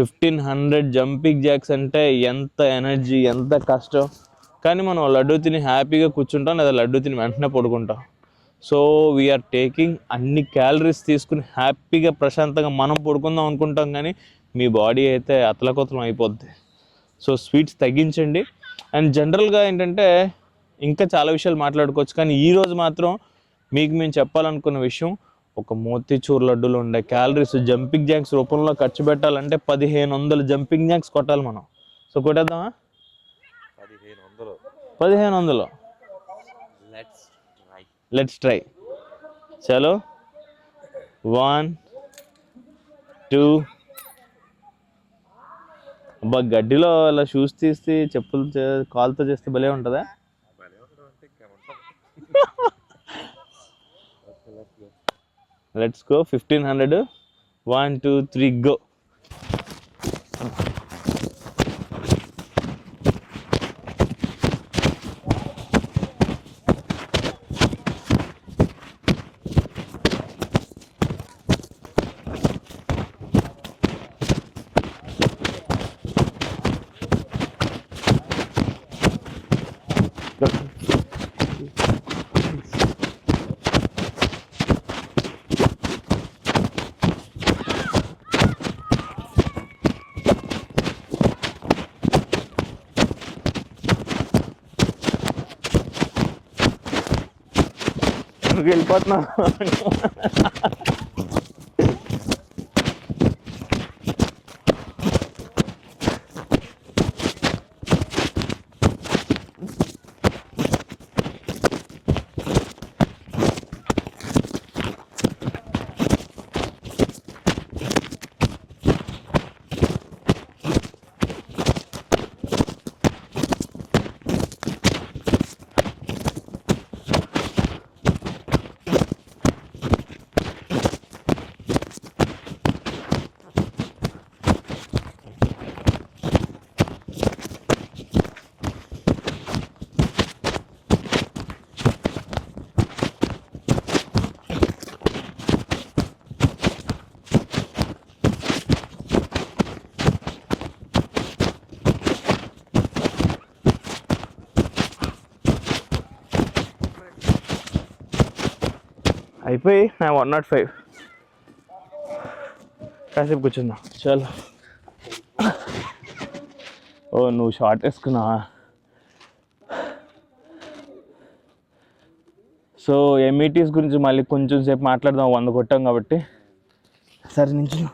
Fifteen hundred jumping jacks అంటే ఎంత energy ఎంత కష్టం. కానీ మనం లడ్డు తిని హ్యాపీగా కూర్చుంటాం లేదా లడ్డు తిని వెంటనే పడుకుంటాం. సో వీఆర్ టేకింగ్ అన్ని క్యాలరీస్ తీసుకుని హ్యాపీగా ప్రశాంతంగా మనం పడుకుందాం అనుకుంటాం కానీ మీ బాడీ అయితే అతలకొతలం అయిపోద్ది. సో స్వీట్స్ తగ్గించండి. అండ్ జనరల్గా ఏంటంటే ఇంకా చాలా విషయాలు మాట్లాడుకోవచ్చు. కానీ ఈరోజు మాత్రం మీకు మేము చెప్పాలనుకున్న విషయం ఒక మోతీచూర్ లడ్డూలో ఉండే క్యాలరీస్ జంపింగ్ జాక్స్ రూపంలో ఖర్చు పెట్టాలంటే పదిహేను వందలు జంపింగ్ జాక్స్ కొట్టాలి మనం. సో కొట్టేద్దామా? పదిహేను వందలు. పదిహేను వందలు. లెట్స్ ట్రై లెట్స్ ట్రై చలో. వన్ టూ అబ్బా గడ్డిలో అలా షూస్ తీసి చెప్పులు కాలుతో చేస్తే భలే ఉంటుందా భలే ఉండడం అంటే ఇంకేమంటాం let's go fifteen hundred. One two three go. गईल पटना అయిపోయి వన్ నాట్ ఫైవ్. కాసేపు కూర్చుందాం. చలో. ఓ నువ్వు షార్ట్ వేసుకున్నావా? సో ఎంఈటీస్ గురించి మళ్ళీ కొంచెం సేపు మాట్లాడదాం వంద కొట్టాం కాబట్టి. సరే నుంచి